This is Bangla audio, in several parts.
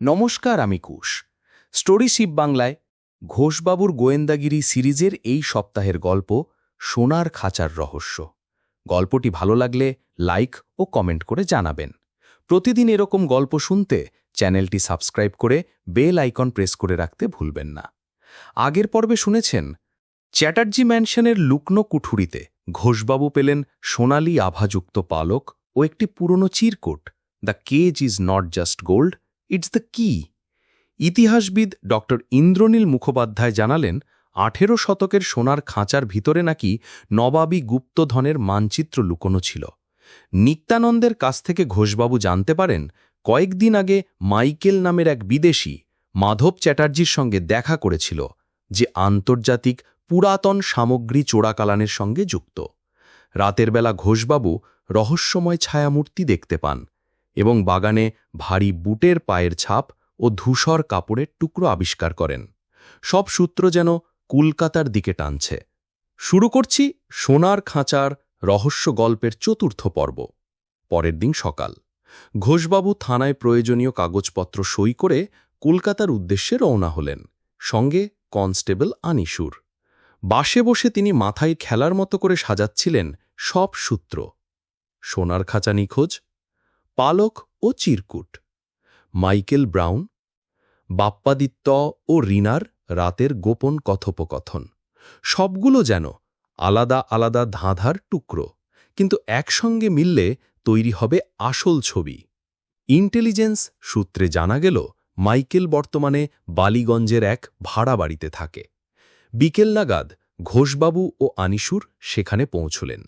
নমস্কার, আমি কুশ স্টোরি শিব বাংলায় ঘোষবাবুর গোয়েন্দাগিরি সিরিজের এই সপ্তাহের গল্প, সোনার খাঁচার রহস্য। গল্পটি ভালো লাগলে লাইক ও কমেন্ট করে জানাবেন। প্রতিদিন এরকম গল্প শুনতে চ্যানেলটি সাবস্ক্রাইব করে বেল আইকন প্রেস করে রাখতে ভুলবেন না। আগের পর্বে শুনেছেন, চ্যাটার্জি ম্যানশনের লুকনো কুঠুরিতে ঘোষবাবু পেলেন সোনালি আভাযুক্ত পালক ও একটি পুরনো চিরকুট, the cage is not just gold it's the key ইতিহাসবিদ ড ইন্দ্রনীল মুখোপাধ্যায় জানালেন, আঠেরো শতকের সোনার খাঁচার ভিতরে নাকি নবাবী গুপ্তধনের মানচিত্র লুকোনো ছিল। নিত্যানন্দের কাছ থেকে ঘোষবাবু জানতে পারেন, কয়েকদিন আগে মাইকেল নামের এক বিদেশি মাধব চ্যাটার্জির সঙ্গে দেখা করেছিল, যে আন্তর্জাতিক পুরাতন সামগ্রী চোরাকালানের সঙ্গে যুক্ত। রাতের বেলা ঘোষবাবু রহস্যময় ছায়ামূর্তি দেখতে পান। এবং বাগানে ভারী বুটের পায়ের ছাপ ও ধূসর কাপড়ের টুকরো আবিষ্কার করেন। সব সূত্র যেন কলকাতার দিকে টানছে। শুরু করছি সোনার খাঁচার রহস্য গল্পের চতুর্থ পর্ব। পরের দিন সকাল। ঘোষবাবু থানায় প্রয়োজনীয় কাগজপত্র সই করে কলকাতার উদ্দেশ্যে রওনা হলেন। সঙ্গে কনস্টেবল আনিসুর। বাসে বসে তিনি মাথায় খেলার মতো করে সাজাচ্ছিলেন সব সূত্র। সোনার খাঁচা নিখোঁজ পালক ও চিরকুট, মাইকেল ব্রাউন, বাপ্পাদিত্য ও রিনার রাতের গোপন কথোপকথন, সবগুলো যেন আলাদা আলাদা ধাঁধার টুকরো, কিন্তু একসঙ্গে মিললে তৈরি হবে আসল ছবি। ইন্টেলিজেন্স সূত্রে জানা গেল, মাইকেল বর্তমানে বালিগঞ্জের এক ভাড়া বাড়িতে থাকে। বিকেল নাগাদ ঘোষবাবু ও আনিসুর সেখানে পৌঁছলেন।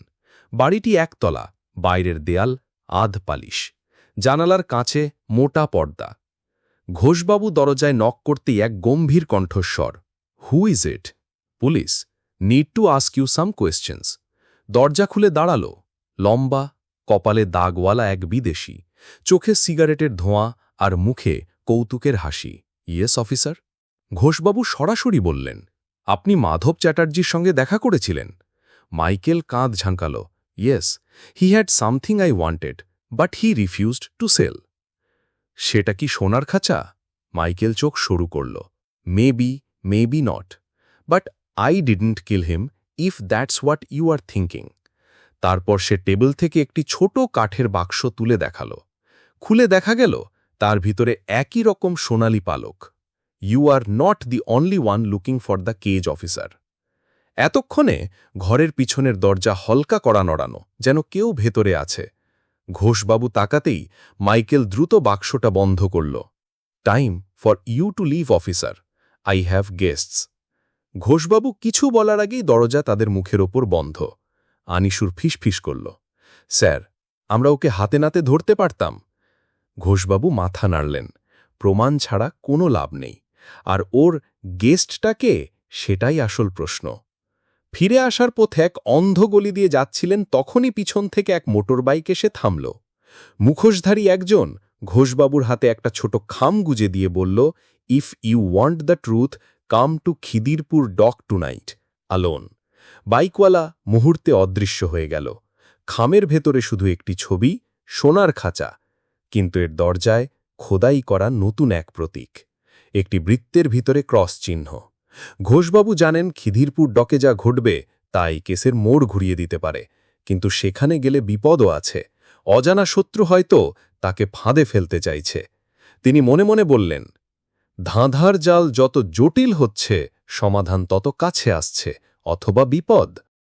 বাড়িটি একতলা, বাইরের দেয়াল আধ পালিশ। জানালার কাছে মোটা পর্দা। ঘোষবাবু দরজায় নক করতেই এক গম্ভীর কণ্ঠস্বর। Who is it police need to ask you some questions দরজা খুলে দাঁড়াল। লম্বা, কপালে দাগওয়ালা এক বিদেশি। চোখে সিগারেটের ধোঁয়া আর মুখে কৌতুকের হাসি। ইয়েস অফিসার ঘোষবাবু সরাসরি বললেন, আপনি মাধব চ্যাটার্জির সঙ্গে দেখা করেছিলেন? মাইকেল কাঁধ ঝাঁকাল yes he had something I wanted but he refused to sell সেটা কি সোনার খাঁচা? মাইকেল চোখ শুরু করল। Maybe maybe not but I didn't kill him if that's what you are thinking তারপর সে টেবিল থেকে একটি ছোট কাঠের বাক্স তুলে দেখাল। খুলে দেখা গেল, তার ভিতরে একই রকম সোনালি পালক। You are not the only one looking for the cage officer এতক্ষণে ঘরের পিছনের দরজা হলকা করা নড়ানো, যেন কেউ ভেতরে আছে। ঘোষবাবু তাকাতেই মাইকেল দ্রুত বাক্সটা বন্ধ করল। Time for you to leave, officer. I have guests. ঘোষবাবু কিছু বলার আগেই দরজা তাদের মুখের ওপর বন্ধ। আনিসুর ফিসফিস করল। স্যার, আমরা ওকে হাতে নাতে ধরতে পারতাম। ঘোষবাবু মাথা নাড়লেন। প্রমাণ ছাড়া কোনো লাভ নেই। আর ওর গেস্টটাকে সেটাই আসল প্রশ্ন। ফিরে আসার পথে এক অন্ধ গলি দিয়ে যাচ্ছিলেন তখনই পিছন থেকে এক মোটর বাইক এসে থামল। মুখোশধারী একজন ঘোষবাবুর হাতে একটা ছোট খাম গুজে দিয়ে বলল if you want the truth come to Khidirpur dock tonight alone. বাইকওয়ালা মুহূর্তে অদৃশ্য হয়ে গেল। খামের ভেতরে শুধু একটি ছবি, সোনার খাঁচা। কিন্তু এর দরজায় খোদাই করা নতুন এক প্রতীক। একটি বৃত্তের ভিতরে ক্রস চিহ্ন। ঘোষবাবু জানেন খিদিরপুর ডকে যা ঘটবে, তাই কেসের মোড় ঘুরিয়ে দিতে পারে। কিন্তু সেখানে গেলে বিপদও আছে। অজানা শত্রু হয়তো তাকে ফাঁদে ফেলতে চাইছে। তিনি মনে মনে বললেন, ধাঁধার জাল যত জটিল হচ্ছে, সমাধান তত কাছে আসছে, অথবা বিপদ।